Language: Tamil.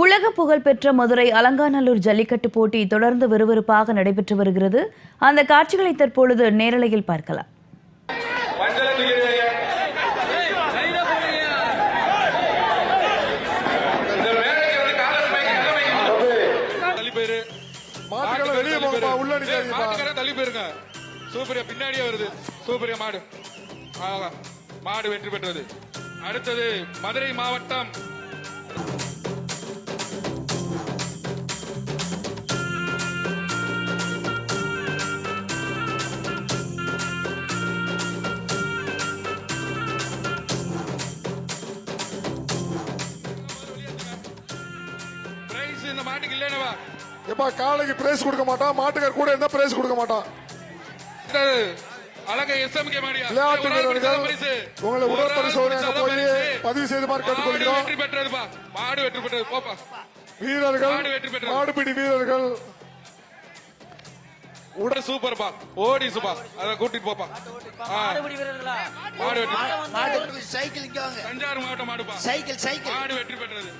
உலக புகழ்பெற்ற மதுரை அலங்காநல்லூர் ஜல்லிக்கட்டு போட்டி தொடர்ந்து விறுவிறுப்பாக நடைபெற்று வருகிறது. அந்த காட்சிகளை தற்பொழுது நேரலையில் பார்க்கலாம். சூப்பரியா பின்னாடியே வருது. சூப்பரியா மாடு. மாடு வெற்றி பெற்றது. அடுத்தது மதுரை மாவட்டம் பிரைஸ் இந்த மாட்டுக்கு இல்லைனவா எப்பா காளைக்கு பிரைஸ் கொடுக்க மாட்டான் மாட்டுக்கார் கூட இருந்தா பிரைஸ் கொடுக்க மாட்டான். அழகை எஸ்எம்கே மாடியா. உங்களை ஒரு ஆள் உடற்பரிசோதனையாக பிடிச்சாதான் போய் பரிசு. பதிவு செய்துமாறு மாடு கேட்டுக்கொள்கிறோம். வெற்றி பெற்றதுப்பா மாடு வெற்றி பெற்றது போப்பா. வீரர்கள். மாடுபிடி வீரர்கள். உடல் சூப்பர்ப்பா ஓடி சூப்பா. அத கூட்டிட்டு போப்பா. மாடு வெற்றி மாடு சைக்கிள் தஞ்சாவூர் மாவட்டம் மாடுப்பா. Cycle cycle. மாடு வெற்றி பெற்றது.